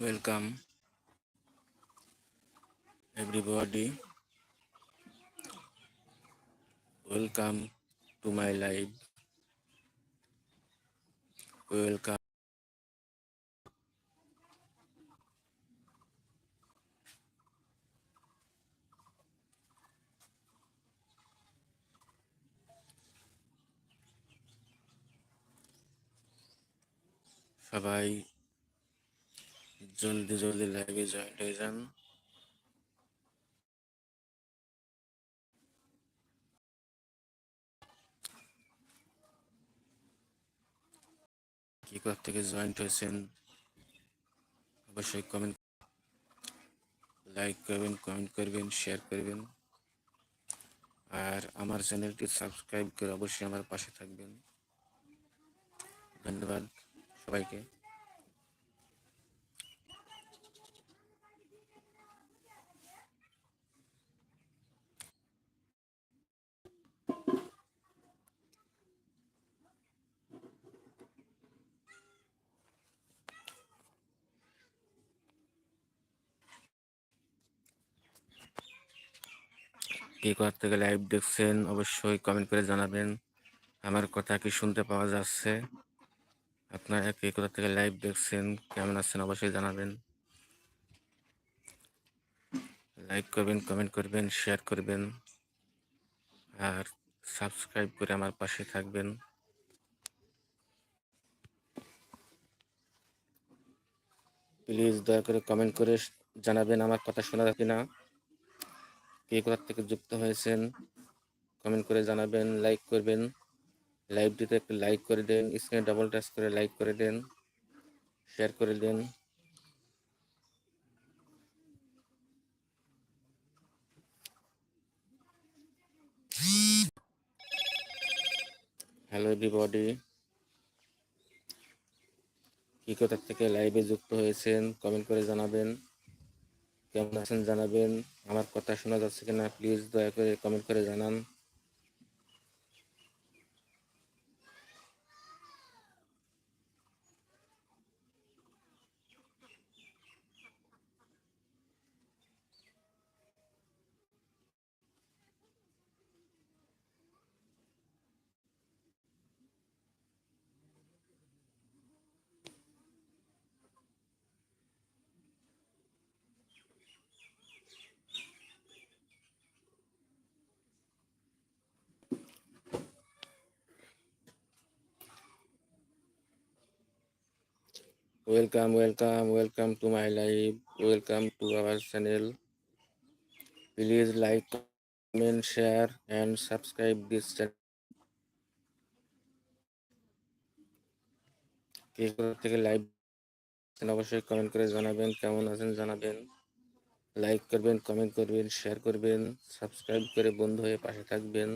welcome everybody welcome to my live welcome সবাই জলদি জলদি লাইভে জয়েন হয়ে যান। কি কোথা থেকে জয়েন্ট হয়েছেন? অবশ্যই কমেন্ট লাইক করবেন কমেন্ট করবেন শেয়ার করবেন। আর আমার চ্যানেলটি সাবস্ক্রাইব করে অবশ্যই আমার পাশে থাকবেন। ধন্যবাদ সবাইকে। কে কোথা থেকে লাইভ দেখছেন, অবশ্যই কমেন্ট করে জানাবেন। আমার কথা কি শুনতে পাওয়া যাচ্ছে? আপনারা কে কোথা থেকে লাইভ দেখছেন, কেমন আছেন, অবশ্যই জানাবেন। লাইক করবেন কমেন্ট করবেন শেয়ার করবেন। আর সাবস্ক্রাইব করে আমার পাশে থাকবেন। প্লিজ দয়া করে কমেন্ট করে জানাবেন আমার কথা শোনা যাচ্ছে না কে কোথা থেকে যুক্ত হয়েছেন কমেন্ট করে জানাবেন লাইক করবেন লাইভটিতে একটু লাইক করে দেন স্ক্রিনে ডাবল টাচ করে লাইক করে দেন শেয়ার করে দেন। হ্যালো এভরিবডি কি কোথা থেকে লাইভে যুক্ত হয়েছেন কমেন্ট করে জানাবেন। কেমন আছেন জানাবেন? আমার কথা শোনা যাচ্ছে কিনা প্লিজ দয়া করে কমেন্ট করে জানান। Welcome welcome welcome to my life welcome to our channel please like comment share and subscribe this channel থেকে লাইভ অবশ্যই কমেন্ট করে জানাবেন, কেমন আছেন জানাবেন। লাইক করবেন কমেন্ট করবেন শেয়ার করবেন সাবস্ক্রাইব করে বন্ধু হয়ে পাশে থাকবেন।